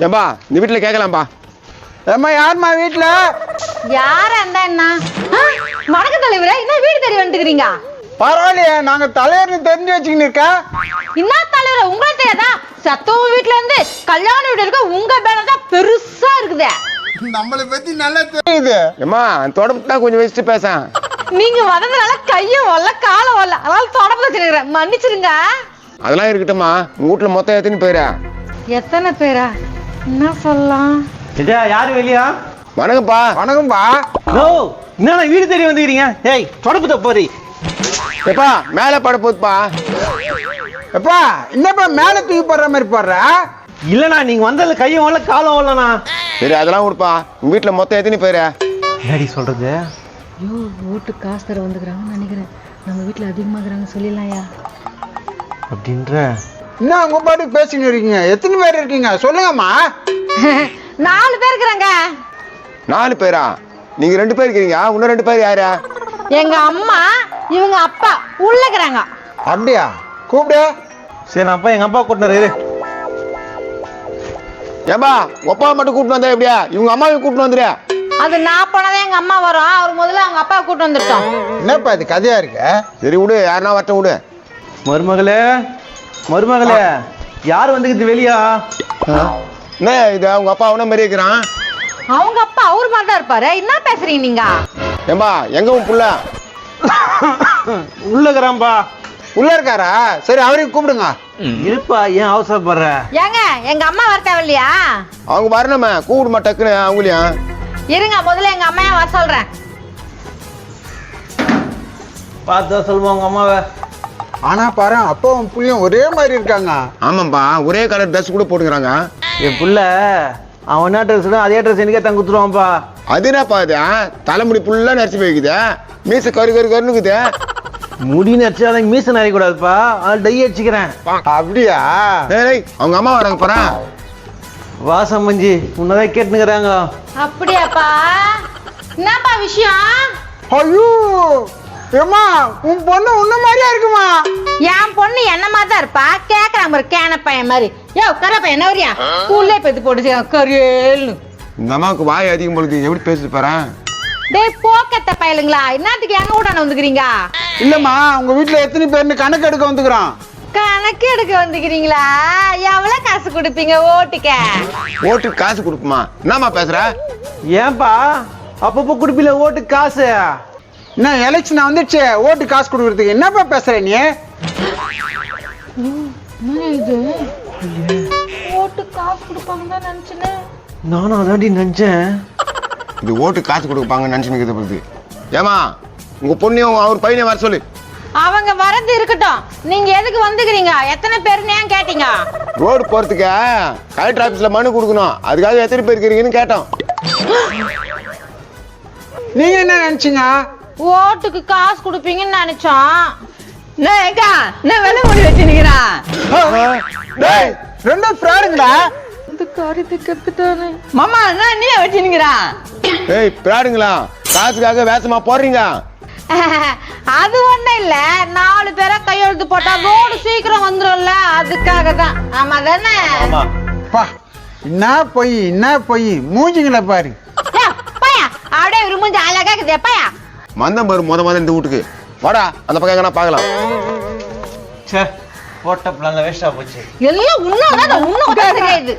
ஏம்பா இந்த வீட்டில் கேட்கலாம்பா ஏம்மா யாரும்மா வீட்டில்? யாரா இருந்தா என்ன? ஆ, வணக்கம் தலைவரே என்ன வீடு தேடி வந்துக்கிறீங்க? பரவாயில்லையே நாங்கள் தலைவர்னு தெரிஞ்சு வச்சுக்கின்னு இருக்கேன் என்ன தலைவரே உங்களுக்கு தெரியாதா சத்தவ வீட்ல இருந்து கல்யாண வீடு இருக்க உங்க பேனர் தான் பெருசா இருக்குதே. நம்மளை பற்றி நல்லா தெரியுது. ஏம்மா தொடர்பு தான் கொஞ்சம் வச்சுட்டு பேச நீங்க வந்ததுனால கையும் வரல காலம் வரல அதனால தொடர்பு வச்சிருக்கிறேன். மன்னிச்சிருங்க. அதெல்லாம் இருக்கட்டும்மா. உங்கள் வீட்டில் மொத்தம் எத்தனை பேரா? எத்தனை பேரா? என்ன சொல்லலாம் இதா யாரு வெளியா? வணக்கம்ப்பா. வணக்கம்பா நோ என்ன வீடு தேடி வந்துக்கிறீங்க ஏய் தொடப்பு தப்போரி எப்பா மேலே பட எப்பா என்னப்பா மேலே தூக்கி போடுற மாதிரி போடுற? இல்லண்ணா நீங்க வந்ததுல கையும் வரல காலம் வரலண்ணா சரி அதெல்லாம் கொடுப்பா. உங்கள் வீட்டில் மொத்தம் எத்தனை பேரா? என்னடி சொல்றது? ஐயோ வீட்டுக்கு காசு தர வந்துக்கிறாங்கன்னு நினைக்கிறேன். நம்ம வீட்டுல அதிகமாகறாங்க சொல்லிடலாம்யா. அப்படின்ற? என்ன உங்க பாட்டு பேசின்னு இருக்கீங்க? எத்தனை பேர் இருக்கீங்க? சொல்லுங்கம்மா. நாலு பேர் இருக்கிறாங்க. நாலு பேரா? நீங்கள் ரெண்டு பேர் இருக்கிறீங்க இன்னும் ரெண்டு பேர் யாரா? எங்க அம்மா இவங்க அப்பா உள்ள இருக்கிறாங்க. அப்படியா? கூப்பிடு. சரி நான் அப்பா எங்க அப்பா கூட்டினாரு ஏம்பா ஒப்பா மட்டும் கூப்பிட்டு வந்தா எப்படியா? இவங்க அம்மாவையும் கூப்பிட்டு வந்துடு அது நான் போனதான் எங்க அம்மா வரும். அவர் முதல்ல அவங்க அப்பா கூட்டு வந்துட்டோம். என்னப்பா இது கதையா இருக்கு? சரி விடு. யாருன்னா வரட்டும் விடு. மருமகளே மருமகளே யார் வந்துக்குது வெளியா? என்ன இது அவங்க அப்பா அவன மாதிரி இருக்கிறான்? அவங்க அப்பா அவர் மாதிரி தான் இருப்பாரு. என்ன பேசுறீங்க நீங்க? ஏம்பா எங்க உன் புள்ள? உள்ளகிறான்பா உள்ள இருக்காரா? சரி அவரையும் கூப்பிடுங்க. இருப்பா ஏன் அவசரப்படுற? ஏங்க எங்க அம்மா வர தேவையில்லையா? அவங்க வரணுமே கூப்பிடுமா டக்குன்னு அவங்களையும். இருங்க முதல்ல எங்க அம்மையா வர சொல்றேன். பார்த்தா சொல்லுமா உங்க அம்மாவை? ஆனா பாரு அப்பாவும் புள்ளியும் ஒரே மாதிரி இருக்காங்க. ஆமாம்பா ஒரே கலர் ட்ரெஸ் கூட போட்டுக்கிறாங்க. என் புள்ள அவன் என்ன ட்ரெஸ் அதே ட்ரெஸ் எனக்கே தங்க குத்துருவான்ப்பா அது என்னப்பா இது? தலைமுடி ஃபுல்லாக நரைச்சி போய்க்குது. மீசை கரு கரு கருனுக்குது முடி நடிச்சாலும் மீச நரைய கூடாதுப்பா அதனால டை அடிச்சுக்கிறேன். அப்படியா? ஏய் அவங்க அம்மா வராங்க போறா. வாசம் மஞ்சி உன்னதான் கேட்டுனுக்குறாங்க. அப்படியாப்பா? என்னப்பா விஷயம்? ஐயோ! ஏம்மா உன் பொண்ணு உன்ன மாதிரியா இருக்குமா? என் பொண்ணு என்ன மாதிரி தான் இருப்பா? கேக்குறாங்க பாரு கேன பையன் மாதிரி. யோ கர பையன் என்ன வரியா? ஸ்கூல்லே பெத்து போட்டு கரியேல்னு. இந்த அம்மாவுக்கு வாய் அதிகம் பொழுது எப்படி பேசிட்டு போறேன் டேய் போக்கத்த பயலுங்களா? என்னத்துக்கு எங்க கூட வந்துக்கிறீங்க? இல்லம்மா உங்க வீட்டுல எத்தனை பேர்னு கணக்கு எடுக்க வந்துக்கிறோம் கணக்கு எடுக்க வந்துக்கிறீங்களா? எவ்வளவு காசு கொடுப்பீங்க ஓட்டுக்க? ஓட்டுக்கு காசு கொடுக்குமா? என்னம்மா பேசுற? ஏன்பா அப்பப்போ குடுப்பில ஓட்டு காசு. என்ன எலெக்ஷன் வந்துடுச்சு. ஓட்டு காசு கொடுக்கறதுக்கு என்னப்பா பேசுற நீ? இது? ஓட்டு காசு கொடுப்பாங்க தான் நினைச்சேன். நானும் அதாண்டி நினைச்சேன். இது ஓட்டுக்கு காசு கொடுப்பாங்கன்னு நினச்சின்னு பொழுது ஏமா உங்க பொண்ணையும் அவர் பையனையும் வர சொல்லு. அவங்க வரது இருக்கட்டும். நீங்க எதுக்கு வந்துக்கிறீங்க? எத்தனை பேருன்னு ஏன் கேட்டீங்க? ரோடு போறதுக்கு கலெக்டர் ஆபீஸ்ல மனு கொடுக்கணும். அதுக்காக எத்தனை பேர் இருக்கிறீங்கன்னு கேட்டோம். நீங்க என்ன நினைச்சீங்க? ஓட்டுக்கு காசு கொடுப்பீங்கன்னு நினைச்சோம் ஏக்கா என்ன வெள்ள முடி வச்சுருக்கிறான் டேய், ரெண்டும் ஃப்ராடுங்கடா இந்த காரியத்தை கத்துட்டானே மாமா என்ன நீ வச்சுருக்கிறான் ஏய் பிராடுங்களா காசுக்காக வேஷமா போடுறீங்க? அது ஒண்ணும் இல்ல நாலு பேரை கையெழுத்து போட்டா ரோடு சீக்கிரம் வந்துரும்ல அதுக்காக தான் ஆமா. தானே ஆமா பா என்ன பொய் என்ன பொய் மூஞ்சிங்கள பாரு. ஏய், பையா. அப்படியே விரும்பி அழகா இருக்குது பையா. மந்தம் பாரு முத முத இந்த வீட்டுக்கு. வாடா அந்த பக்கம் எங்கன்னா பார்க்கலாம். சே போட்ட பிளான் வேஸ்டா போச்சு. எல்லாம் உன்னோட உன்னோட இது